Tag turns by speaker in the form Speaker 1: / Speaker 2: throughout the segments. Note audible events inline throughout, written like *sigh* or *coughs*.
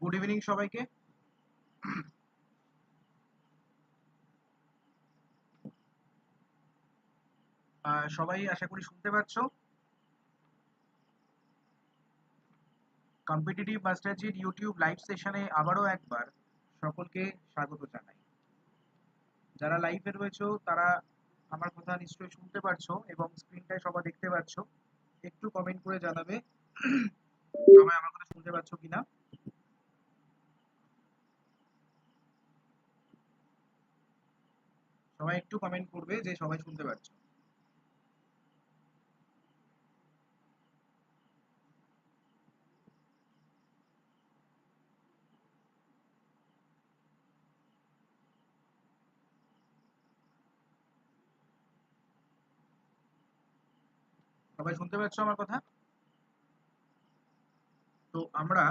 Speaker 1: Good evening সবাইকে। সবাই আশা করি শুনতে পাচ্ছ কম্পিটিটিভ মাস্টারজির ইউটিউব লাইভ সেশনে আবারও একবার সকলকে স্বাগত জানাই। যারা লাইভে রয়েছো, তারা আমার কথা নিশ্চয়ই শুনতে পারছ এবং স্ক্রিনটায় সবাই দেখতে পাচ্ছ একটু কমেন্ট করে জানাবে। *coughs* সবাই আমার কথা শুনতে পাচ্ছ কিনা? সবাই একটু কমেন্ট করবে যে সবাই শুনতে পাচ্ছ সবাই শুনতে পাচ্ছ আমার কথা? তো আমরা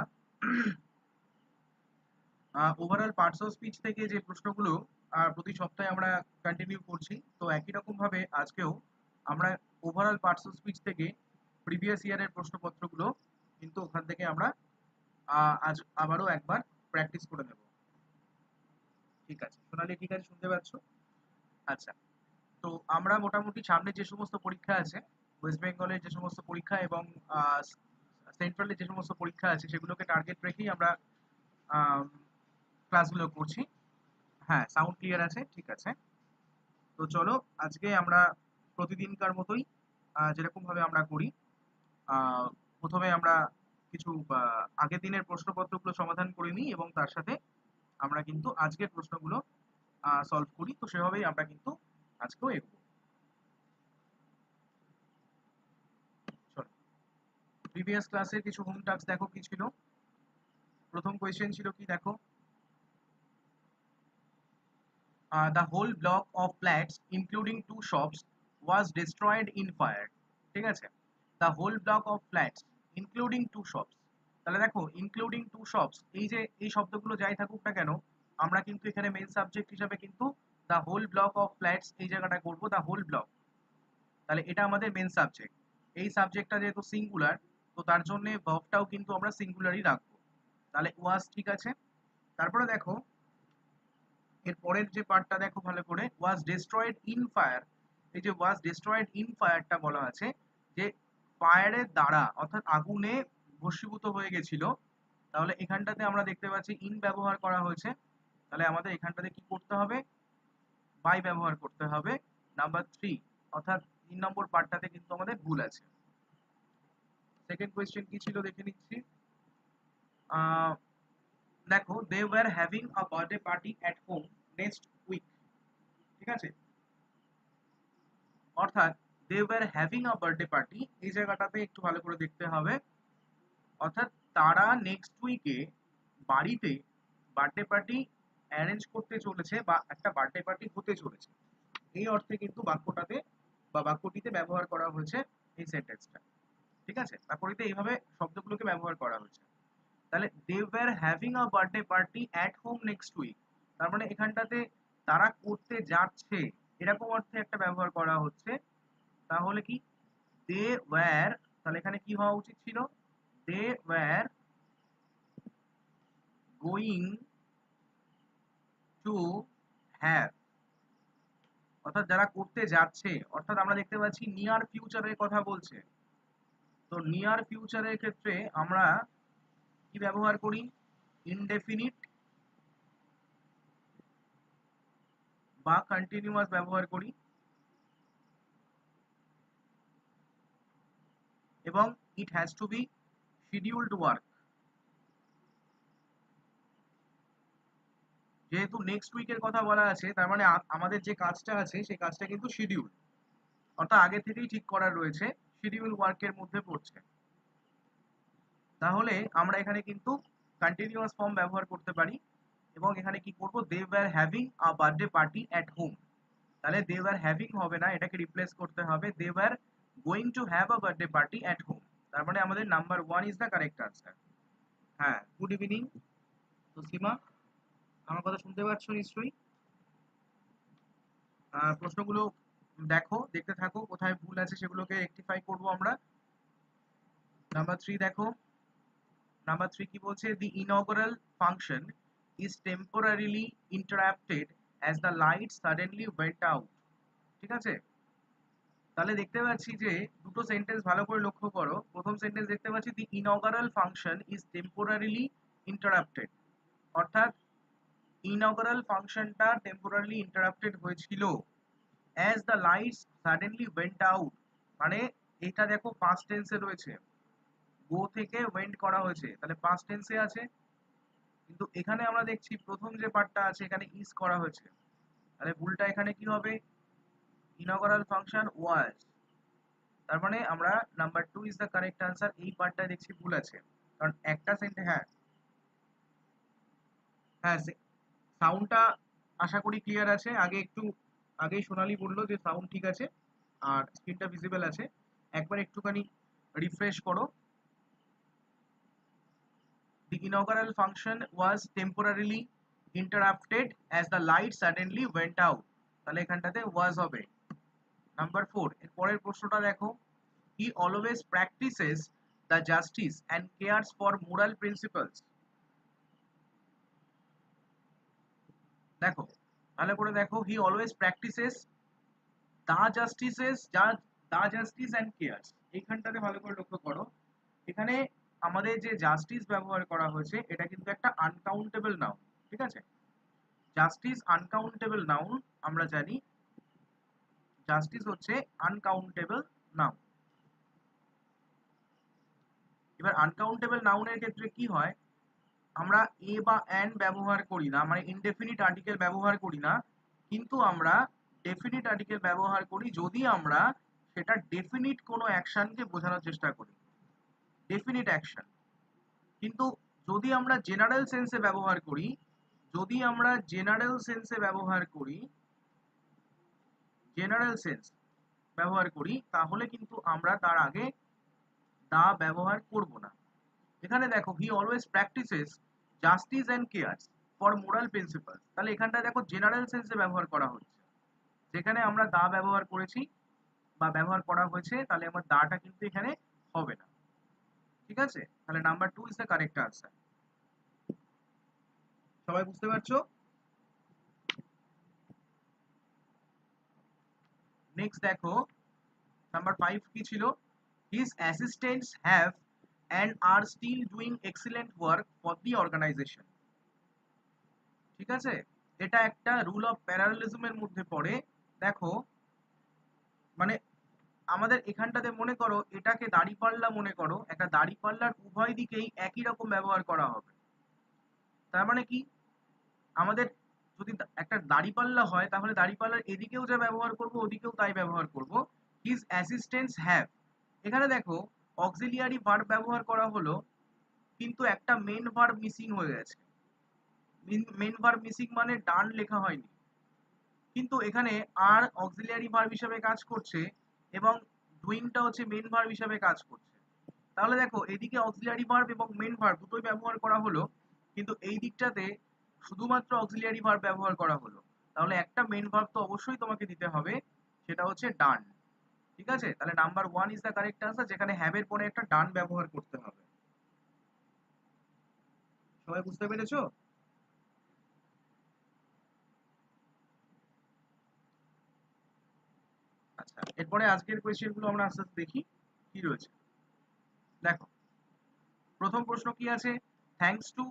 Speaker 1: ওভারঅল পার্টস অফ স্পিচ থেকে যে প্রশ্নগুলো আহ, প্রতি সপ্তাহে আমরা কন্টিনিউ করছি। তো একই রকম ভাবে আজকেও আমরা ওভারঅল পার্টস অফ স্পিচ থেকে প্রিভিয়াস ইয়ারের প্রশ্নপত্রগুলো কিন্তু ওখান থেকে আমরা আজ আবারও একবার প্র্যাকটিস করে নেব। ঠিক আছে। সোনালি ঠিক আছে? শুনতে পাচ্ছ? আচ্ছা। তো আমরা মোটামুটি সামনে যে সমস্ত পরীক্ষা আছে ওয়েস্ট বেঙ্গলের যে সমস্ত পরীক্ষা এবং সেন্ট্রালের যে সমস্ত পরীক্ষা আছে সেগুলোকে টার্গেট রেখেই আমরা ক্লাসগুলো করছি। হ্যাঁ সাউন্ড ক্লিয়ার আছে ঠিক আছে। তো চলো আজকে আমরা প্রতিদিনকার মতোই আহ, যেরকম ভাবে আমরা করি প্রথমে আমরা কিছু আগের দিনের প্রশ্নপত্রগুলো সমাধান করে নিই এবং তার সাথে আমরা কিন্তু আজকের প্রশ্নগুলো সলভ করি। তো সেভাবেই আমরা কিন্তু আজকেও এগোবো। প্রিভিয়াস ক্লাসের কিছু হোম টাস্ক দেখো কি ছিল? প্রথম কোয়েশ্চেন ছিল কি? দেখো। The whole block of flats including two shops was destroyed in fire ঠিক আছে? The whole block of flats including two shops তাহলে দেখো ইনক্লুডিং টু শপস এই যে, এই শব্দগুলো যাই থাকুক না কেন, আমরা কিন্তু এখানে মেন সাবজেক্ট হিসাবে কিন্তু the whole block of flats এই জায়গাটা করব দ্য হোল ব্লক তাহলে এটা আমাদের মেন সাবজেক্ট এই সাবজেক্টটা যেহেতু সিঙ্গুলার তো তার জন্য ভবটাও কিন্তু আমরা সিঙ্গুলারই রাখব। তাহলে ওয়াজ ঠিক আছে? তারপরে দেখো এর পরের যে পার্টটা দেখো ভালো করে ওয়াজ ডিস্ট্রয়েড ইন ফায়ার এই যে ওয়াজ ডিস্ট্রয়েড ইন ফায়ারটা বলা আছে, যে ফায়ারের দ্বারা, অর্থাৎ আগুনে ভস্মীভূত হয়ে গেছিল, তাহলে এখানটাতে আমরা দেখতে পাচ্ছি ইন ব্যবহার করা হয়েছে, তাহলে আমাদের এখানটাতে কি করতে হবে? বাই ব্যবহার করতে হবে নাম্বার থ্রি অর্থাৎ তিন নম্বর পার্টটাতে কিন্তু আমাদের ভুল আছে। সেকেন্ড কোয়েশ্চেন কি ছিল দেখে নিচ্ছি? দেখো they were having a birthday party at home next week ঠিক আছে? অর্থাৎ they were having a birthday party এই জায়গাটাতে একটু ভালো করে দেখতে হবে। অর্থাৎ, তারা নেক্সট উইকে বাড়িতে বার্থডে পার্টি অ্যারেঞ্জ করতে চলেছে বা একটা বার্থডে পার্টি হতে চলেছে। এই অর্থে কিন্তু বাক্যটাতে বা বাক্যটিতে ব্যবহার করা হয়েছে এই সেন্টেন্সটা ঠিক আছে? বাক্যটিতে এইভাবে শব্দগুলোকে ব্যবহার করা হয়েছে। তাহলে they were having a birthday party at home next week তার মানে এখানটাতে তারা করতে যাচ্ছে, এরকম অর্থে একটা ব্যবহার করা হচ্ছে। তাহলে কি? দে ওয়ার তাহলে এখানে কি হওয়া উচিত ছিল? They were going to have অর্থাৎ যারা করতে যাচ্ছে, অর্থাৎ আমরা দেখতে পাচ্ছি নিয়ার ফিউচারের কথা বলছে। তো নিয়ার ফিউচারের ক্ষেত্রে আমরা কি ব্যবহার করি? ইনডেফিনিট বা কন্টিনিউয়াস ব্যবহার করি। এবং it has to be scheduled work যেহেতু নেক্সট উইকের কথা বলা আছে, তার মানে আমাদের যে কাজটা আছে, সেই কাজটা কিন্তু শিডিউল অর্থাৎ আগে থেকেই ঠিক করা রয়েছে শিডিউল ওয়ার্কের মধ্যে পড়ছে। তাহলে আমরা এখানে কিন্তু কন্টিনিউয়াস ফর্ম ব্যবহার করতে পারি এবং এখানে কি করব? They were having a birthday party at home তাহলে দে ওয়ার হ্যাভিং হবে না, এটাকে রিপ্লেস করতে হবে। They were going to have a birthday party at home তার মানে আমাদের number one is the correct answer হ্যাঁ গুড ইভিনিং তো সীমা, আমার কথা শুনতে পাচ্ছ নিশ্চয়ই? প্রশ্নগুলো দেখো, দেখতে থাকো, কোথায় ভুল আছে সেগুলোকে রেকটিফাই করব আমরা। নাম্বার থ্রি দেখো। নাম্বার থ্রি কি বলছে? The inaugural function is temporarily interrupted as the light suddenly went out ঠিক আছে? তাহলে দেখতে পাচ্ছি যে দুটো সেন্টেন্স ভালো করে লক্ষ্য করো। প্রথম সেন্টেন্স দেখতে পাচ্ছি the inaugural function is temporarily interrupted অর্থাৎ ইনঅগারাল ফাংশনটা টেম্পোরারিলি ইন্টারাপ্টেড হয়েছিল। As the lights suddenly went out মানে এটা দেখো পাস্ট টেন্সে রয়েছে। গো থেকে ওয়েন্ট করা হয়েছে, তাহলে পাস্ট টেন্সে আছে। কিন্তু এখানে আমরা দেখছি প্রথম যে পার্টটা আছে, এখানে ইজ করা হয়েছে। তাহলে ভুলটা এখানে কি হবে? ইনঅগারাল ফাংশন ওয়াজ তার মানে আমরা number two is the correct answer এই পার্টটা দেখছি ভুল আছে। কারণ একটা সেন্টে হ্যাঁ। হ্যাঁ সাউন্ডটা আশা করি ক্লিয়ার আছে। আগে একটু, আগেই সোনালি বলল যে সাউন্ড ঠিক আছে, আর স্ক্রিনটা ভিজিবল আছে। একবার একটুখানি রিফ্রেশ করো। The inaugural function was temporarily interrupted as the light suddenly went out. তাহলে এখানটাতে was হবে। নাম্বার ফোর এর পরের প্রশ্নটা দেখো। He always practises the justice and cares for moral principles দেখো, ভালো করে দেখো। অলওয়েজ প্র্যাকটিসেস দা জাস্টিসেস যা দা জাস্টিস অ্যান্ড কেয়ার্স এইখানটাতে ভালো করে লক্ষ্য করো। এখানে আমাদের যে জাস্টিস ব্যবহার করা হয়েছে, এটা কিন্তু একটা আনকাউন্টেবল নাউন ঠিক আছে? জাস্টিস আনকাউন্টেবল নাউন আমরা জানি জাস্টিস হচ্ছে আনকাউন্টেবল নাউন এবার আনকাউন্টেবল নাউনের ক্ষেত্রে কি হয়? আমরা এ বা অ্যান ব্যবহার করি না মানে ইনডেফিনিট আর্টিকেল ব্যবহার করি না, কিন্তু আমরা ডেফিনিট আর্টিকেল ব্যবহার করি যদি আমরা সেটা ডেফিনিট কোনো অ্যাকশনকে বোঝানোর চেষ্টা করি। ডেফিনিট অ্যাকশন কিন্তু যদি আমরা জেনারেল সেন্সে ব্যবহার করি, যদি আমরা জেনারেল সেন্সে ব্যবহার করি জেনারেল সেন্স ব্যবহার করি, তাহলে কিন্তু আমরা তার আগে দা ব্যবহার করব না। এখানে দেখো he always practises justice and cares for moral principle তাহলে এখানটা দেখো জেনারেল সেন্সে ব্যবহার করা হচ্ছে। যেখানে আমরা দা ব্যবহার করেছি বা ব্যবহার করা হয়েছে, তাহলে আমার দাটা কিন্তু এখানে হবে না। ঠিক আছে? তাহলে number two is the correct answer সবাই বুঝতে পারছ? নেক্সট দেখো নাম্বার ফাইভ কি ছিল? His assistants have and are still doing excellent work for the organisation ঠিক আছে? এটা একটা রুল অফ প্যারালিজমের মধ্যে পড়ে। দেখো মানে আমাদের এখানটাতে মনে করো, এটাকে দাড়িপাল্লা মনে করো, একটা দাড়িপাল্লার উভয় দিকেই একই রকম ব্যবহার করা হবে। তার মানে কি? আমাদের যদি একটা দাড়িপাল্লা হয়, তাহলে দাড়িপাল্লার এদিকেও যা ব্যবহার করব, ওদিকেও তাই ব্যবহার করব। হিজ অ্যাসিস্ট্যান্টস হ্যাভ এখানে দেখো অক্সিলিয়ারি ভার্ব ব্যবহার করা হলো, কিন্তু একটা মেন ভার্ব মিসিং হয়ে গেছে। মেন ভার্ব মিসিং মানে ডান লেখা হয়নি। কিন্তু এখানে আর অক্সিলিয়ারি ভার্ব হিসেবে কাজ করছে এবং ডুইংটা হচ্ছে মেন ভার্ব হিসেবে কাজ করছে। তাহলে দেখো, এদিকে অক্সিলিয়ারি ভার্ব এবং মেন ভার্ব দুটোই ব্যবহার করা হলো, কিন্তু এই দিকটাতে শুধুমাত্র অক্সিলিয়ারি ভার্ব ব্যবহার করা হলো। তাহলে একটা মেন ভার্ব তো অবশ্যই তোমাকে দিতে হবে, সেটা হচ্ছে ডান ঠিক আছে? তাহলে number one is the correct answer যেখানে হ্যাভের পরে একটা ডান ব্যবহার করতে হবে। সবাই বুঝতে পেরেছ আচ্ছা এরপরে আজকের কোয়েশ্চেনগুলো আমরা আস্তে আস্তে দেখি, কি রয়েছে। দেখো, প্রথম প্রশ্ন কি আছে? Thanks to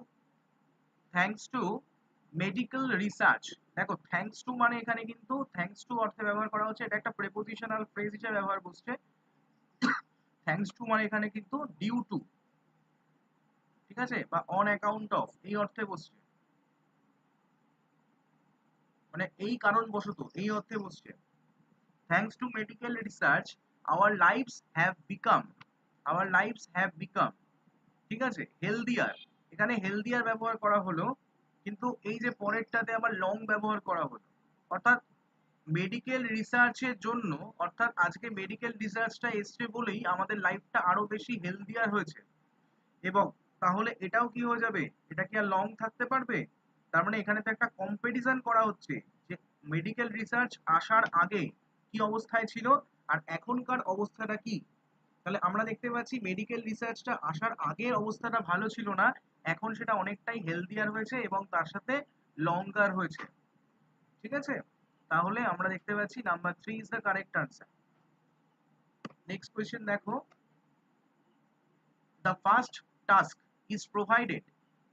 Speaker 1: thanks to medical research দেখো থ্যাঙ্কস টু মানে এখানে কিন্তু থ্যাঙ্কস টু অর্থে ব্যবহার করা হচ্ছে, এটা একটা প্রেপোজিশনাল ফ্রেজ হিসেবে ব্যবহার করছে থ্যাঙ্কস টু মানে এখানে কিন্তু ডিউ টু ঠিক আছে? বা অন অ্যাকাউন্ট অফ এই অর্থে বসছে। মানে এই কারণ বশত এই অর্থে বসছে। Thanks to medical research, our lives have become, our lives have become, ঠিক আছে? হেলদিয়ার এখানে হেলদিয়ার ব্যবহার করা হলো, কিন্তু এই যে পরেরটাতে আবার লং ব্যবহার করা হলো। অর্থাৎ মেডিকেল রিসার্চের জন্য, অর্থাৎ আজকে মেডিকেল রিসার্চটা এসছে বলেই আমাদের লাইফটা আরও বেশি হেলদিয়ার হয়েছে। এবং তাহলে এটাও কি হয়ে যাবে? এটা কি আর লং থাকতে পারবে? তার মানে এখানে তো একটা কম্পিটিশন করা হচ্ছে, যে মেডিকেল রিসার্চ আসার আগে কি অবস্থায় ছিল আর এখনকার অবস্থাটা কি? তাহলে আমরা দেখতে পাচ্ছি মেডিকেল রিসার্চটা আসার আগের অবস্থাটা ভালো ছিল না, এখন সেটা অনেকটাই হেলদিয়ার হয়েছে এবং তার সাথে লঙ্গার হয়েছে। ঠিক আছে? তাহলে আমরা দেখতে পাচ্ছি number three is the correct answer next question দেখো। The first task is provided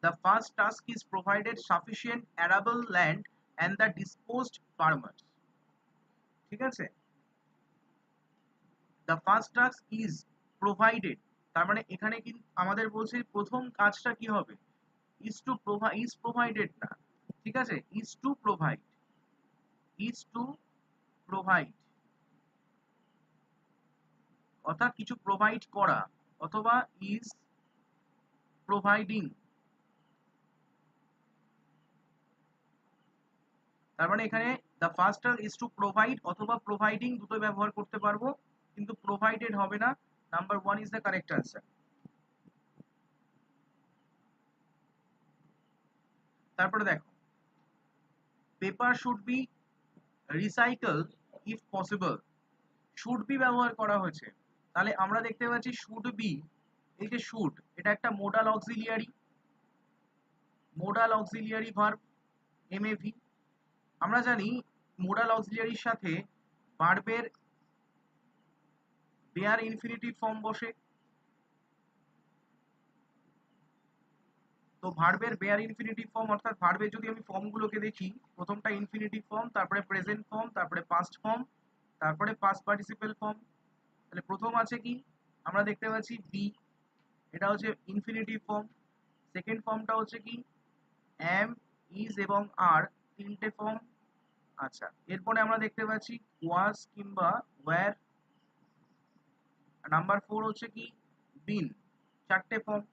Speaker 1: the first task is provided sufficient arable land and the disposed farmers. ঠিক আছে? The first task is provided. তার মানে এখানে কিন্তু আমাদের বলছে প্রথম কাজটা কি হবে? Is to provide is provided না। ঠিক আছে? Is to provide is to provide অর্থাৎ কিছু প্রোভাইড করা অথবা ইজ প্রোভাইডিং তার মানে এখানে the first is to provide অথবা প্রোভাইডিং দুটো ব্যবহার করতে পারব, কিন্তু প্রোভাইডেড হবে না। Number one is the correct answer তারপরে দেখো paper should be recycle if possible should be ব্যবহার করা হয়েছে। তাহলে আমরা দেখতে পাচ্ছি শুড বি এই যে শুড এটা একটা modal auxiliary modal auxiliary verb MAV আমরা জানি মোডাল অক্সিলিয়ারির সাথে ভার্বের বেয়ার ইনফিনিটিভ ফর্ম বসে। তো ভার্বের বেয়ার ইনফিনিটিভ ফর্ম, অর্থাৎ ভার্বের যদি আমি ফর্মগুলোকে দেখি, প্রথমটা ইনফিনিটিভ ফর্ম, তারপরে প্রেজেন্ট ফর্ম, তারপরে পাস্ট ফর্ম তারপরে পাস্ট পার্টিসিপেল ফর্ম তাহলে প্রথম আছে কি? আমরা দেখতে পাচ্ছি বি এটা হচ্ছে ইনফিনিটিভ ফর্ম সেকেন্ড ফর্মটা হচ্ছে কি? এম ইজ এবং আর তিনটে ফর্ম আচ্ছা এরপরে আমরা দেখতে পাচ্ছি ওয়াজ কিংবা ওয়্যার নাম্বার ফোর হচ্ছে কি? বিন চারটে ফর্ম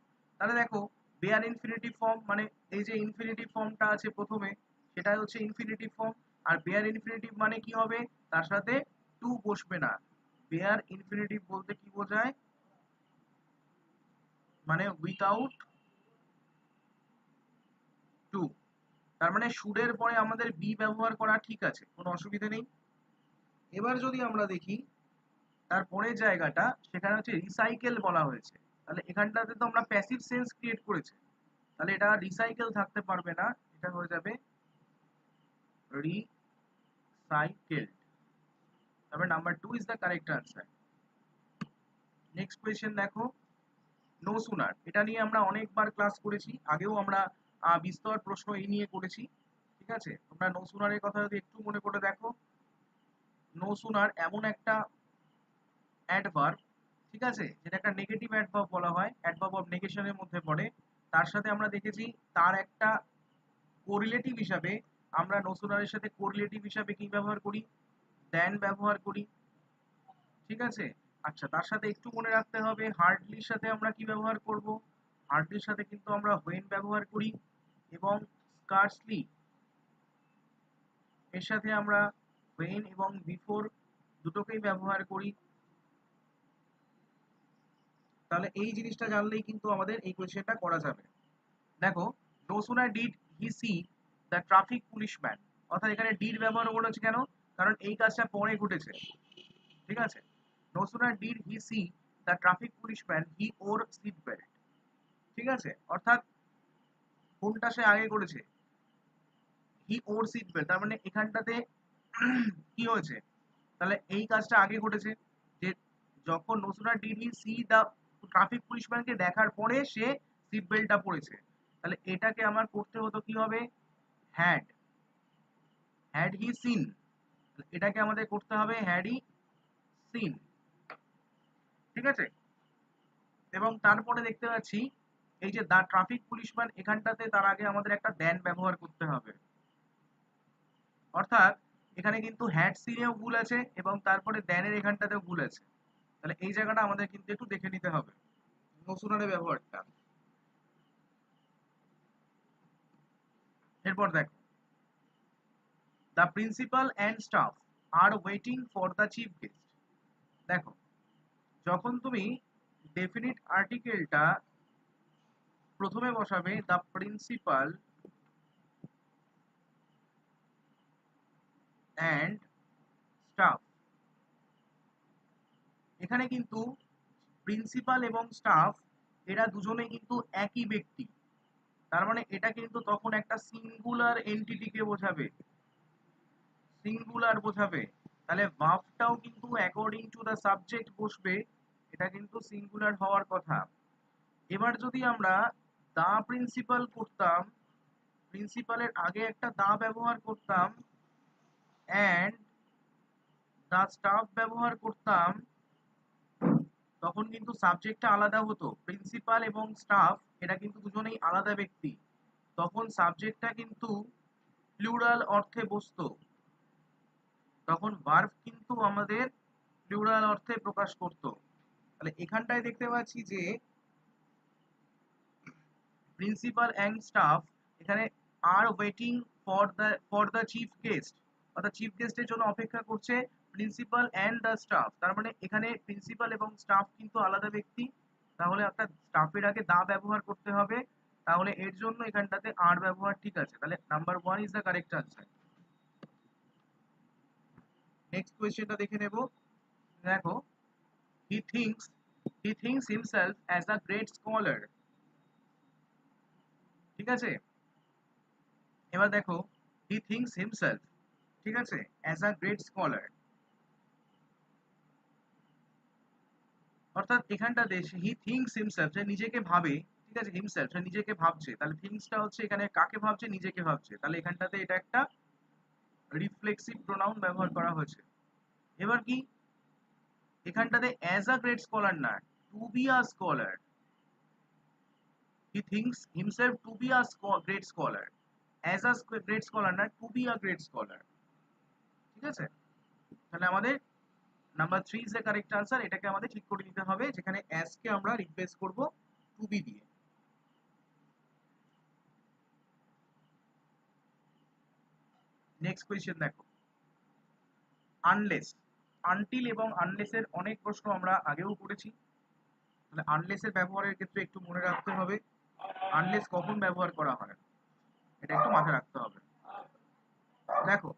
Speaker 1: তাহলে দেখো বেয়ার ইনফিনিটিভ ফর্ম মানে এই যে ইনফিনিটিভ ফর্মটা আছে প্রথমে, সেটাই হচ্ছে ইনফিনিটিভ ফর্ম আর বেয়ার ইনফিনিটিভ মানে কি হবে? তার সাথে টু বসবে না। বেয়ার ইনফিনিটিভ বলতে কি বোঝায়? মানে উইথাউট টু তার মানে শুডের পরে আমাদের বি ব্যবহার করা ঠিক আছে, কোনো অসুবিধা নেই। এবার যদি আমরা দেখি, তার পরের জায়গাটা, সেখানে হচ্ছে রিসাইকেল বলা হয়েছে। তাহলে এখানটাতে তো আমরা প্যাসিভ সেন্স ক্রিয়েট করেছে। তাহলে এটা রিসাইকেল থাকতে পারবে না, এটা হয়ে যাবে রিসাইকেলড তারপরে number two is the correct answer next question দেখো নো সুনার এটা নিয়ে আমরা অনেকবার ক্লাস করেছি, আগেও আমরা বিস্তর প্রশ্ন এই নিয়ে করেছি, ঠিক আছে? তোমরা নো সুনারের কথা যদি একটু মনে করে দেখো নো সুনার এমন একটা অ্যাডভার্ব ঠিক আছে? যেটা একটা নেগেটিভ অ্যাডভার্ব বলা হয় অ্যাডভার্ব অফ নেগেশনের মধ্যে পড়ে, তার সাথে আমরা দেখেছি তার একটা কোরিলেটিভ হিসাবে আমরা নো সুনারের সাথে কোরিলেটিভ হিসাবে কি ব্যবহার করি? দেন ব্যবহার করি, ঠিক আছে? আচ্ছা তার সাথে একটু মনে রাখতে হবে হার্ডলির সাথে আমরা কি ব্যবহার করব? হার্ডলির সাথে কিন্তু আমরা হোয়েন ব্যবহার করি এবং স্কার্সলি এর সাথে আমরা হোয়েন এবং বিফোর দুটোকেই ব্যবহার করি। তাহলে এই জিনিসটা জানলেই কিন্তু আমাদের এই কোয়েশ্চেনটা করা যাবে। দেখো no sooner did he see the traffic policeman অর্থাৎ এখানে ডিড ব্যবহার করেছে কেন? কারণ এই কাজটা পরে ঘটেছে। ঠিক আছে? No sooner did he see the traffic policeman he wore seat belt ঠিক আছে? অর্থাৎ কোনটা সে আগে করেছে? হি ওর সিট বেল্ট তার মানে এখানটাতে কি হয়েছে? তাহলে এই কাজটা আগে ঘটেছে যে যখন no sooner did see the traffic পুলিশম্যানকে দেখার পরে সে সিট বেল্টটা পরেছে। তাহলে এটাকে আমার করতে হতো কি হবে? হ্যাড হ্যাড হি সিন এটাকে আমাদের করতে হবে হ্যাড হি সিন ঠিক আছে? এবং তারপরে দেখতে পাচ্ছি এই যে দা ট্রাফিক পুলিশম্যান এখানটাতে তার আগে আমাদের একটা দেন ব্যবহার করতে হবে। অর্থাৎ এখানে কিন্তু হ্যাড সিনেও ভুল আছে এবং তারপরে দেনের এখানটাতেও ভুল আছে। তাহলে এই জায়গাটা আমাদের কিন্তু একটু দেখে নিতে হবে। নসুনারের ব্যবহারটা। এরপর দেখো। The principal and staff are waiting for the chief guest দেখো, যখন তুমি ডেফিনিট আর্টিকেলটা প্রথমে বসাবে দ্য প্রিন্সিপাল অ্যান্ড স্টাফ এখানে কিন্তু প্রিন্সিপাল এবং স্টাফ এরা দুজনে কিন্তু একই ব্যক্তি। তার মানে এটা কিন্তু তখন একটা সিঙ্গুলার এন্টিটিকে বোঝাবে। সিঙ্গুলার বোঝাবে। তাহলে ভার্বটাও কিন্তু অ্যাকর্ডিং টু দ্য সাবজেক্ট বসবে, এটা কিন্তু সিঙ্গুলার হওয়ার কথা। এবার যদি আমরা দা প্রিন্সিপাল করতাম প্রিন্সিপালের আগে একটা দা ব্যবহার করতাম অ্যান্ড দা স্টাফ ব্যবহার করতাম, তখন কিন্তু সাবজেক্টটা আলাদা হতো। প্রিন্সিপাল এবং স্টাফ এটা কিন্তু দুজনেই আলাদা ব্যক্তি। তখন সাবজেক্টটা কিন্তু প্লুরাল অর্থে বসতো। তখন ভার্ব কিন্তু আমাদের প্লুরাল অর্থে প্রকাশ করত। তাহলে এখানটায় দেখতে পাচ্ছি যে প্রিন্সিপাল অ্যান্ড স্টাফ এখানে are waiting for the for the chief guest অর্থাৎ চিফ গেস্টের জন্য অপেক্ষা করছে প্রিন্সিপাল অ্যান্ড দ্য স্টাফ তার মানে এখানে প্রিন্সিপাল এবং স্টাফ কিন্তু আলাদা ব্যক্তি। তাহলে অর্থাৎ স্টাফের আগে দা ব্যবহার করতে হবে। তাহলে এর জন্য এখানটাতে আর ব্যবহার ঠিক আছে। তাহলে number one is the correct answer next কোয়েশ্চেনটা দেখে নেব। দেখো he thinks he thinks himself as a great scholar ঠিক আছে? এবার দেখো হি থিংস হিমসেলফ ঠিক আছে? অ্যাজ আ গ্রেট স্কলার অর্থাৎ এখানটাতে হি থিংস হিমসেলফ যে নিজেকে ভাবে, ঠিক আছে? হিমসেলফ সে নিজেকে ভাবছে। তাহলে থিংসটা হচ্ছে এখানে কাকে ভাবছে? নিজেকে ভাবছে। তাহলে এখানটাতে এটা একটা রিফ্লেক্সিভ প্রোনাউন ব্যবহার করা হয়েছে। এবার কি? এখানটাতে অ্যাজ আ গ্রেট স্কলার না to be a scholar he thinks himself to be a great scholar as a great scholar না to be a great scholar ঠিক আছে? তাহলে আমাদের number three is the correct answer এটাকে আমাদের ঠিক করে নিতে হবে, যেখানে অ্যাজ কে আমরা রিপ্লেস করব টু বি দিয়ে। নেক্সট কোয়েশ্চেন দেখো। আনলেস আনটিল এবং আনলেসের অনেক প্রশ্ন আমরা আগেও করেছি। তাহলে আনলেসের ব্যবহারের ক্ষেত্রে একটু মনে রাখতে হবে। আনলেস কখন ব্যবহার করা হয়, এটা একটু মাথায় রাখতে হবে। দেখো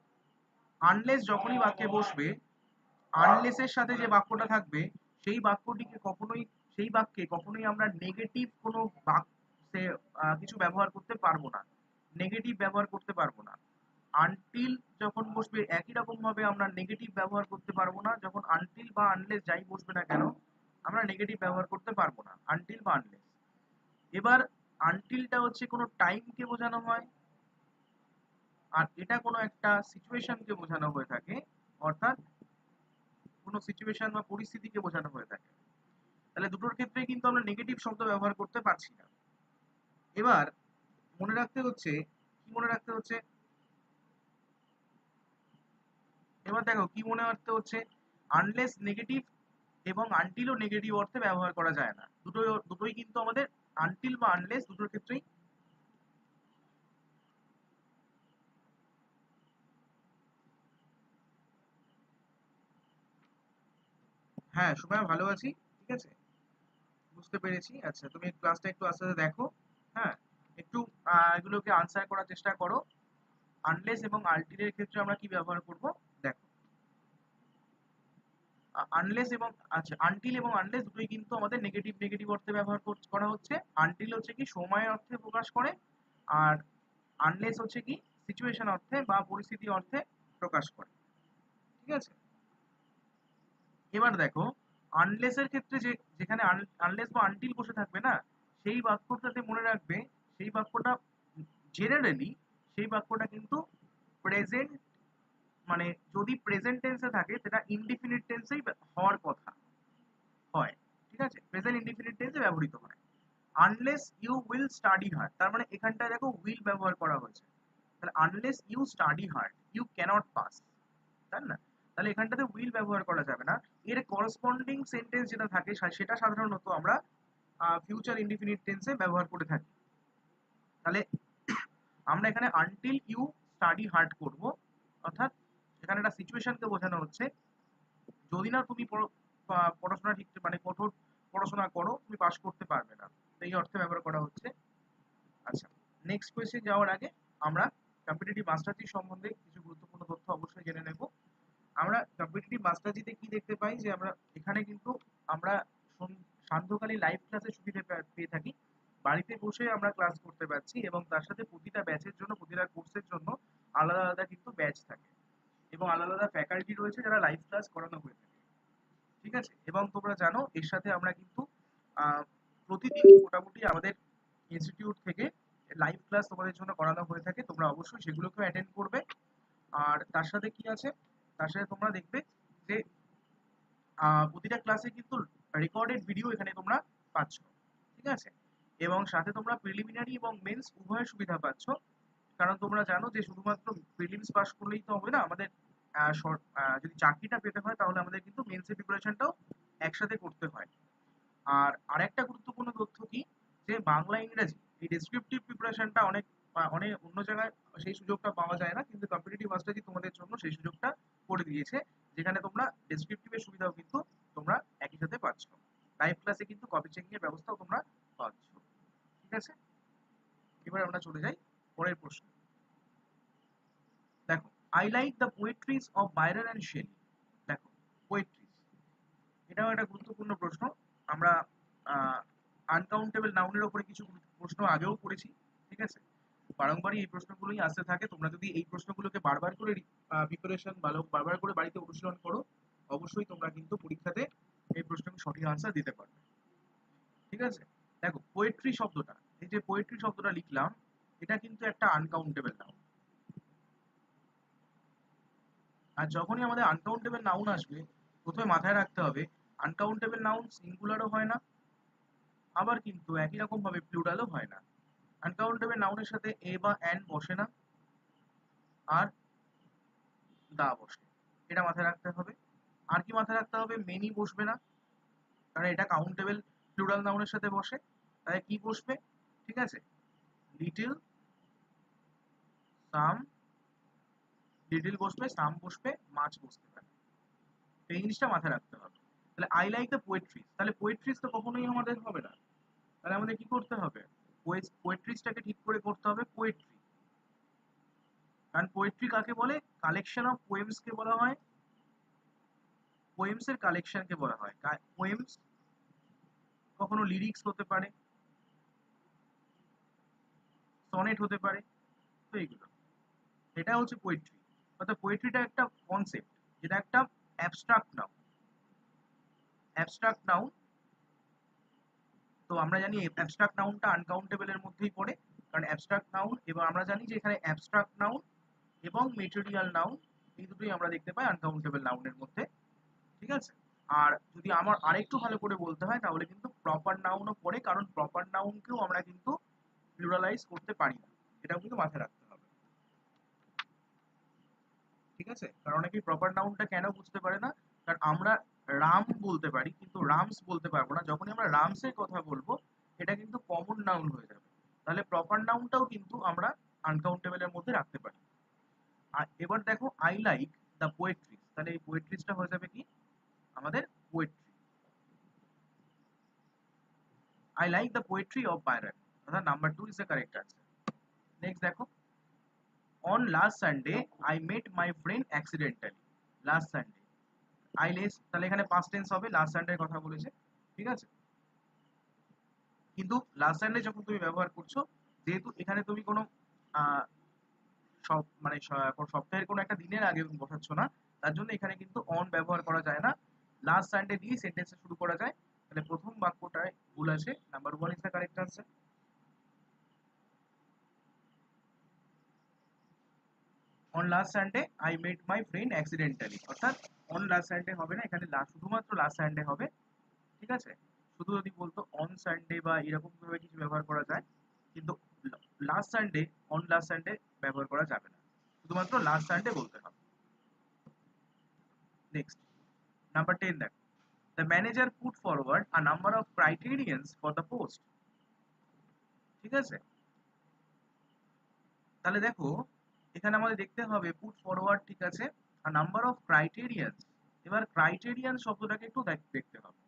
Speaker 1: আনলেস যখনই বাক্যে বসবে আনলেসের সাথে যে বাক্যটা থাকবে, সেই বাক্যটিকে কখনোই, সেই বাক্যে কখনোই আমরা নেগেটিভ কোনো বাক্যে কিছু ব্যবহার করতে পারব না। নেগেটিভ ব্যবহার করতে পারব না। আনটিল যখন বসবে, একই রকম ভাবে আমরা নেগেটিভ ব্যবহার করতে পারব না। যখন আনটিল বা আনলেস যাই বসবে না কেন, আমরা নেগেটিভ ব্যবহার করতে পারব না। আনটিল বা আনলেস এবার আনটিলটা হচ্ছে কোনো টাইমকে বোঝানো হয়, আর এটা কোনো একটা সিচুয়েশনকে বোঝানো হয়ে থাকে, অর্থাৎ কোনো সিচুয়েশন বা পরিস্থিতিকে বোঝানো হয়ে থাকে। তাহলে দুটোর ক্ষেত্রে কিন্তু আমরা নেগেটিভ শব্দ ব্যবহার করতে পারছি না। এবার মনে রাখতে হচ্ছে, কি মনে রাখতে হচ্ছে? এবার দেখো, কি মনে রাখতে হচ্ছে? আনলেস নেগেটিভ এবং আনটিলও নেগেটিভ অর্থে ব্যবহার করা যায় না। দুটোই দুটোই কিন্তু আমাদের আনটিল বা আনলেস দুটোর ক্ষেত্রেই হ্যাঁ সময় ভালো আছি, ঠিক আছে? বুঝতে পেরেছি। আচ্ছা তুমি ক্লাসটা একটু আস্তে আস্তে দেখো হ্যাঁ? একটু এগুলোকে আনসার করার চেষ্টা করো। আনলেস এবং আলটিলের ক্ষেত্রে আমরা কি ব্যবহার করব? আনলেস এবং আচ্ছা আনটিল এবং আনলেস দুটোই কিন্তু আমাদের নেগেটিভ নেগেটিভ অর্থে ব্যবহার করা হচ্ছে। আনটিল হচ্ছে কি সময় অর্থে প্রকাশ করে আর আনলেস হচ্ছে কি সিচুয়েশন অর্থে বা পরিস্থিতি অর্থে প্রকাশ করে। ঠিক আছে? এবার দেখো আনলেসের ক্ষেত্রে যে, যেখানে আনলেস বা আনটিল বসে থাকবে না, সেই বাক্যটাতে মনে রাখবে, সেই বাক্যটা জেনারেলি সেই বাক্যটা কিন্তু প্রেজেন্ট মানে যদি প্রেজেন্ট টেন্সে থাকে, সেটা ইনডিফিনিট টেন্সেই হওয়ার কথা। হয়, ঠিক আছে? প্রেজেন্ট ইনডিফিনিট টেন্সে ব্যবহৃত হয়। Unless you will study hard তার মানে এখানটায় দেখো উইল ব্যবহার করা হয়েছে। তাহলে unless you study hard you cannot pass তাই না? তাহলে এখানটাতে উইল ব্যবহার করা যাবে না। এর করসপন্ডিং সেন্টেন্স যেটা থাকে সেটা সাধারণত আমরা ফিউচার ইনডিফিনিট টেন্সে ব্যবহার করে থাকি। তাহলে, আমরা এখানে আনটিল ইউ স্টাডি হার্ড করব, অর্থাৎ এখানে একটা সিচুয়েশনকে বোঝানো হচ্ছে। যদি না তুমি পড়াশোনা ঠিক মানে কঠোর পড়াশোনা করো, তুমি পাস করতে পারবে না। এই অর্থে ব্যবহার করা হচ্ছে। আচ্ছা নেক্সট কোয়েশ্চেন যাওয়ার আগে আমরা কম্পিটিটিভ মাস্টারজি সম্বন্ধে কিছু গুরুত্বপূর্ণ তথ্য অবশ্যই জেনে নেব। আমরা কম্পিটিটিভ মাস্টারজিতে কি দেখতে পাই? যে আমরা, এখানে কিন্তু আমরা সান্ধ্যকালীন লাইভ ক্লাসের সুবিধা পেয়ে থাকি। বাড়িতে বসে আমরা ক্লাস করতে পারছি এবং তার সাথে প্রতিটা ব্যাচের জন্য, প্রতিটা কোর্সের জন্য আলাদা আলাদা কিন্তু ব্যাচ থাকে। এবং আলাদা আলাদা ফ্যাকাল্টি রয়েছে যারা লাইভ ক্লাস করানো হয়ে থাকে। ঠিক আছে? এবং তোমরা জানো, এর সাথে আমরা কিন্তু প্রতিদিন মোটামুটি আমাদের ইনস্টিটিউট থেকে লাইভ ক্লাস তোমাদের জন্য করানো হয়ে থাকে। তোমরা অবশ্যই সেগুলোকেও অ্যাটেন্ড করবে। আর তার সাথে কি আছে? তার সাথে তোমরা দেখবে যে প্রতিটা ক্লাসে কিন্তু রেকর্ডেড ভিডিও এখানে তোমরা পাচ্ছ। ঠিক আছে? এবং সাথে তোমরা প্রিলিমিনারি এবং মেন্স উভয় সুবিধা পাচ্ছ। কারণ তোমরা জানো যে শুধুমাত্র প্রিলিমস পাস করলেই তো হবে না, আমাদের আহ, যদি চাকরিটা পেতে হয় তাহলে আমাদের কিন্তু মেন্সের প্রিপারেশনটাও একসাথে করতে হয়। আর আরেকটা গুরুত্বপূর্ণ তথ্য কি? যে বাংলা ইংরেজি এই ডেসক্রিপটিভ প্রিপারেশনটা অনেক অনেক অন্য জায়গায় সেই সুযোগটা পাওয়া যায় না কিন্তু কম্পিটিটিভ মাস্টারজি তোমাদের জন্য সেই সুযোগটা করে দিয়েছে যেখানে তোমরা ডেসক্রিপটিভের সুবিধাও কিন্তু তোমরা একই সাথে পাচ্ছ। লাইভ ক্লাসে কিন্তু কপি চেকিং এর ব্যবস্থাও তোমরা পাচ্ছ। ঠিক আছে? এবার আমরা চলে যাই পরের প্রশ্ন। I like the poetries of Byron and Shelley দেখো পোয়েট্রিজ এটাও একটা গুরুত্বপূর্ণ প্রশ্ন। আমরা আনকাউন্টেবল নাউনের ওপরে কিছু প্রশ্ন আগেও করেছি, ঠিক আছে? বারংবারই এই প্রশ্নগুলোই আসতে থাকে। তোমরা যদি এই প্রশ্নগুলোকে বারবার করে প্রিপারেশন ভালো বারবার করে বাড়িতে অনুশীলন করো, অবশ্যই তোমরা কিন্তু পরীক্ষাতে এই প্রশ্নের সঠিক আনসার দিতে পারবে। ঠিক আছে? দেখো পোয়েট্রি শব্দটা, এই যে পোয়েট্রি শব্দটা লিখলাম, এটা কিন্তু একটা আনকাউন্টেবল নাউন আর যখনই আমাদের আনকাউন্টেবল নাউন আসবে, প্রথমে মাথায় রাখতে হবে আনকাউন্টেবল নাউন সিঙ্গুলারও হয় না, আবার কিন্তু একই রকম ভাবে প্লুরালও হয় না। আনকাউন্টেবল নাউনের সাথে এ বা অ্যান বসে না, আর দা বসে। এটা মাথায় রাখতে হবে। আর কি মাথায় রাখতে হবে? মেনি বসবে না, কারণ এটা কাউন্টেবল প্লুরাল নাউনের সাথে বসে। তাহলে কি বসবে? ঠিক আছে? লিটল সাম লিটল বসবে সাম বসবে মাছ বসতে পারে। এই জিনিসটা মাথায় রাখতে হবে। তাহলে আই লাইক দ্য পোয়েট্রিজ তাহলে পোয়েট্রিজ তো কখনোই আমাদের হবে না। তাহলে আমাদের কি করতে হবে? পোয়েট্রিজটাকে ঠিক করে করতে হবে পোয়েট্রি কারণ পোয়েট্রি কাকে বলে? কালেকশন অফ পোয়েমস কে বলা হয়। পোয়েমস এর কালেকশন কে বলা হয়। পোয়েমস কখনো লিরিক্স হতে পারে। সনেট হতে পারে। তো এইগুলো। এটা হচ্ছে পোয়েট্রি অর্থাৎ পোয়েট্রিটা একটা কনসেপ্ট যেটা একটা অ্যাবস্ট্রাক্ট নাউন অ্যাবস্ট্রাক্ট নাউন তো আমরা জানি অ্যাবস্ট্রাক্ট নাউনটা আনকাউন্টেবল এর মধ্যেই পড়ে, কারণ অ্যাবস্ট্রাক্ট নাউন এবং আমরা জানি যে এখানে অ্যাবস্ট্রাক্ট নাউন এবং মেটেরিয়াল নাউন এই দুটোই আমরা দেখতে পাই আনকাউন্টেবল নাউনের মধ্যে, ঠিক আছে? আর যদি আমার আরেকটু ভালো করে বলতে হয়, তাহলে কিন্তু প্রপার নাউনও পড়ে, কারণ প্রপার নাউনকেও আমরা কিন্তু প্লুরালাইজ করতে পারি না, এটাও কিন্তু মাথায় রাখতে হবে ঠিক আছে? কারণ অনেকেই প্রপার নাউনটা কেন বুঝতে পারে না? কারণ আমরা রাম বলতে পারি, কিন্তু রামস বলতে পারব না। যখনই আমরা রামসের কথা বলব, এটা কিন্তু কমন নাউন হয়ে যাবে। তাহলে প্রপার নাউনটাও কিন্তু আমরা আনকাউন্টেবলের মধ্যে রাখতে পারি। আর এবার দেখো আই লাইক দ্য পোয়েট্রি তাহলে এই পোয়েট্রিজটা হয়ে যাবে কি? আমাদের poetry I like the poetry of Byron অর্থাৎ number two is the correct answer next দেখো। On last Sunday I met my friend accidentally last Sunday I less তাহলে এখানে পাস্ট টেন্স হবে লাস্ট সানডের কথা বলেছে, ঠিক আছে? কিন্তু লাস্ট সানডে যখন তুমি ব্যবহার করছ, যেহেতু এখানে তুমি কোনো সব মানে সপ্তাহের কোনো একটা দিনের আগে বসাচ্ছ না, তার জন্য এখানে কিন্তু অন ব্যবহার করা যায় না। লাস্ট সানডে দিয়ে সেন্টেন্সে শুরু করা যায়। তাহলে প্রথম বাক্যটায় ভুল আছে number one is the correct answer on last Sunday I met my friend accidentally অর্থাৎ অন লাস্ট সানডে হবে না, এখানে শুধুমাত্র লাস্ট সানডে হবে, ঠিক আছে? শুধু যদি বলতো অন সানডে বা এরকম ভাবে কিছু ব্যবহার করা যায়, কিন্তু last Sunday on last Sunday ব্যবহার করা যাবে না। শুধুমাত্র লাস্ট সানডে বলতে হবে। নেক্সট নাম্বার টেন দেখো। The manager put forward a number of criterions for the post ঠিক আছে? তাহলে দেখো এখানে আমাদের দেখতে হবে পুট ফরওয়ার্ড ঠিক আছে, আর নাম্বার অফ ক্রাইটেরিয়ান্স এবার ক্রাইটেরিয়ান শব্দটাকে একটু দেখ- দেখতে হবে।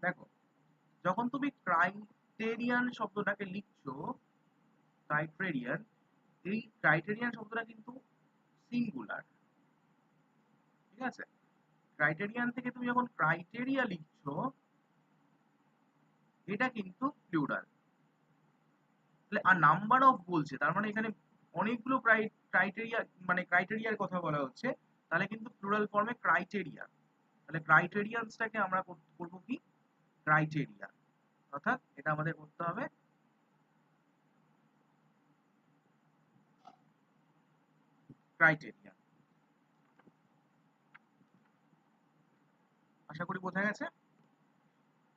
Speaker 1: দেখো, যখন তুমি ক্রাইটেরিয়ান শব্দটাকে লিখছো ক্রাইটেরিয়ান এই ক্রাইটেরিয়ান শব্দটা কিন্তু সিঙ্গুলার ঠিক আছে? ক্রাইটেরিয়ান থেকে তুমি যখন ক্রাইটেরিয়া লিখছো, এটা কিন্তু প্লুরাল আর নাম্বার অফ বলছে, তার মানে এখানে অনেকগুলো ক্রাইটেরিয়া মানে ক্রাইটেরিয়ার কথা বলা হচ্ছে, তাহলে কিন্তু প্লুরাল ফর্মে ক্রাইটেরিয়া তাহলে ক্রাইটেরিয়ান্সটাকে আমরা করব কি? ক্রাইটেরিয়া অর্থাৎ এটা আমাদের করতে হবে। ক্রাইটেরিয়া আশা করি বোঝা গেছে?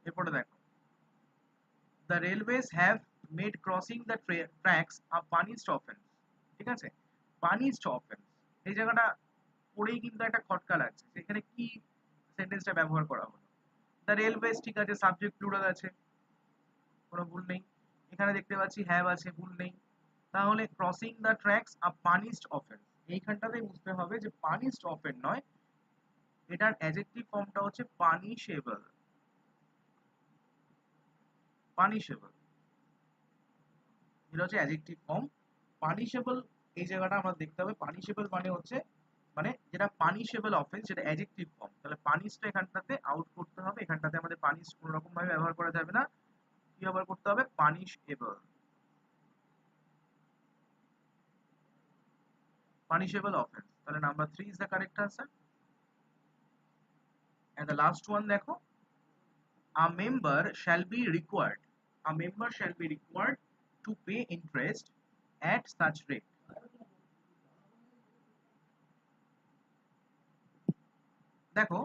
Speaker 1: এরপরে দেখো। The railways have made crossing the tracks a punished offence ঠিক আছে? পানিশড অফেন্স এই জায়গাটা পড়েই কিন্তু একটা খটকা লাগছে। সেখানে কি সেন্টেন্সটা ব্যবহার করা হলো? দ্য রেলওয়েজ ঠিক আছে সাবজেক্ট প্লুরাল আছে, কোনো ভুল নেই। এখানে দেখতে পাচ্ছি হ্যাভ আছে, ভুল নেই। তাহলে crossing the tracks a punished offence এইখানটাতে বুঝতে হবে যে পানিশড অফেন নয়, এটার অ্যাডজেক্টিভ ফর্মটা হচ্ছে পানিশেবল পানিশেবল এটা হচ্ছে অ্যাডজেক্টিভ ফর্ম পানিশেবল এই জায়গাটা আমরা দেখতে হবে। পানিশেবল মানে হচ্ছে মানে যেটা পানিশেবল অফেন্স সেটা অ্যাডজেক্টিভ ফর্ম তাহলে পানিশটা এখানটাতে আউট করতে হবে। এখানটাতে আমাদের পানিশ কোনো রকম ভাবে ব্যবহার করা যাবে না। কি ব্যবহার করতে হবে? পানিশেবল punishable offense তাহলে number 3 is the correct answer. And the last one দেখো। A member shall be required a member shall be required to pay interest at such rate দেখো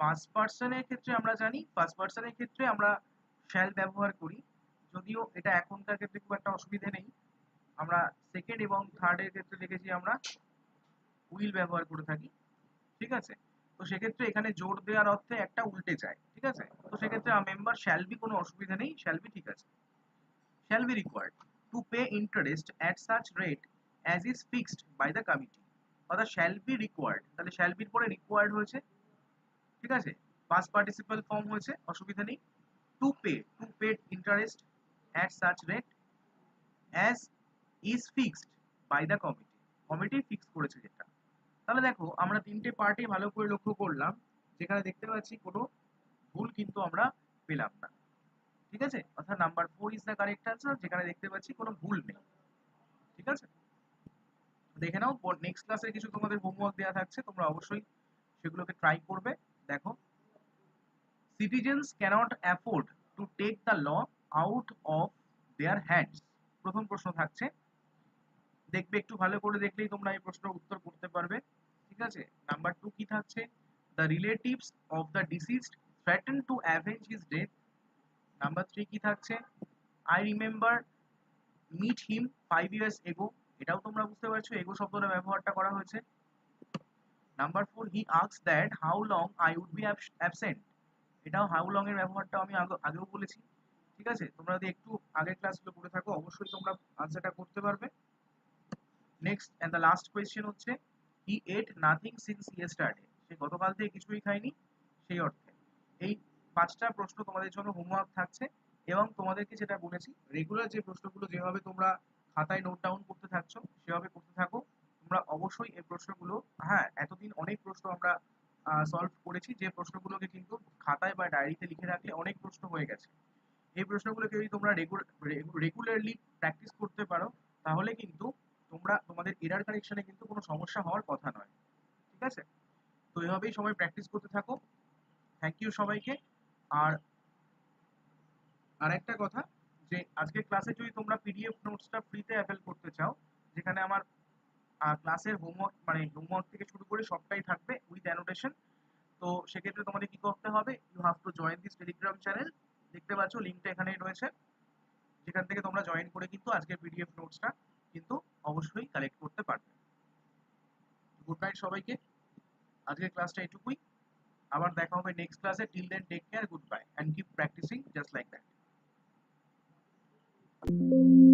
Speaker 1: ফার্স্ট পার্সনের ক্ষেত্রে আমরা জানি ফার্স্ট পার্সনের ক্ষেত্রে আমরা শ্যাল ব্যবহার করি। যদিও এটা এখনকার ক্ষেত্রে খুব একটা অসুবিধা নেই। আমরা সেকেন্ড এবং থার্ডের ক্ষেত্রে দেখেছি আমরা উইল ব্যবহার করে থাকি। ঠিক আছে? তো সেক্ষেত্রে এখানে জোর দেওয়ার অর্থে একটা উল্টে যায়। ঠিক আছে? তো সেক্ষেত্রে মেম্বার শ্যাল বি কোনো অসুবিধা নেই শ্যাল বি ঠিক আছে। Shall be required to pay interest at such rate as is fixed by the committee অর্থাৎ শ্যাল বি রিকোয়ার্ড তাহলে শ্যাল বির পরে রিকোয়ার্ড হয়েছে, ঠিক আছে? পাস্ট পার্টিসিপাল ফর্ম হয়েছে, অসুবিধা নেই। To pay to paid interest at such rate as is fixed by the committee committee fix করেছে যেটা। তাহলে দেখো, আমরা তিনটে পার্টি ভালো করে লক্ষ্য করলাম, যেখানে দেখতে পাচ্ছি কোনো ভুল কিন্তু আমরা পেলাম না। ঠিক আছে? অর্থাৎ number four is the correct answer যেখানে দেখতে পাচ্ছি কোনো ভুল নেই। ঠিক আছে? দেখে নাও। নেক্সট ক্লাসে কিছু তোমাদের হোমওয়ার্ক দেওয়া থাকছে, তোমরা অবশ্যই সেগুলোকে ট্রাই করবে। দেখো। Citizens cannot afford to take the law out of their hands প্রথম প্রশ্ন থাকছে। দেখবে একটু ভালো করে দেখলেই তোমরা এই প্রশ্নের উত্তর করতে পারবে। ঠিক আছে? নাম্বার টু কি থাকছে? The relatives of the deceased threaten to avenge his death number three কি থাকছে? I remember meet him five years ago এটাও তোমরা বুঝতে পারছ, এগো শব্দটা ব্যবহারটা করা হয়েছে। Number four he asks that how long I would be absent এটাও হাউ লং এর ব্যবহারটা আমি আগেও বলেছি। ঠিক আছে? তোমরা যদি একটু আগের ক্লাসগুলো পড়ে থাকো, অবশ্যই তোমরা আনসারটা করতে পারবে। Next and the last question হচ্ছে he ate nothing since yesterday সে গতকাল থেকে কিছুই খায়নি, সেই অর্থে। এই পাঁচটা প্রশ্ন তোমাদের জন্য হোমওয়ার্ক থাকছে, এবং তোমাদেরকে যেটা বলেছি রেগুলার যে প্রশ্নগুলো যেভাবে তোমরা খাতায় নোট ডাউন করতে থাকছো, সেভাবে করতে থাকো। তোমরা অবশ্যই এই প্রশ্নগুলো হ্যাঁ এতদিন অনেক প্রশ্ন আমরা সলভ করেছি। যে প্রশ্নগুলোকে কিন্তু খাতায় বা ডায়েরিতে লিখে রাখলে অনেক প্রশ্ন হয়ে গেছে। এই প্রশ্নগুলোকে যদি তোমরা রেগুলারলি প্র্যাকটিস করতে পারো, তাহলে কিন্তু তোমরা, তোমাদের এরার কারেকশনে কিন্তু কোনো সমস্যা হওয়ার কথা নয়। ঠিক আছে? তো এভাবেই সবাই প্র্যাকটিস করতে থাকো। থ্যাংক ইউ সবাইকে। আর আর একটা কথা যে আজকের ক্লাসে যদি তোমরা পিডিএফ নোটসটা ফ্রিতে অ্যাভেল করতে চাও, যেখানে আমার ক্লাসের হোমওয়ার্ক মানে হোমওয়ার্ক থেকে শুরু করে সবটাই থাকবে উইথ অ্যানোটেশন তো সেক্ষেত্রে তোমাদের কি করতে হবে you have to join this Telegram channel দেখতে পাচ্ছ লিঙ্কটা এখানেই রয়েছে, যেখান থেকে তোমরা জয়েন করে কিন্তু আজকের পিডিএফ নোটসটা কিন্তু অবশ্যই কালেক্ট করতে পারবে। গুড নাইট সবাইকে, আজকের ক্লাসটা এটুকুই, আবার দেখা হবে নেক্সট ক্লাসে till then take care goodbye and keep practising just like that Thank you.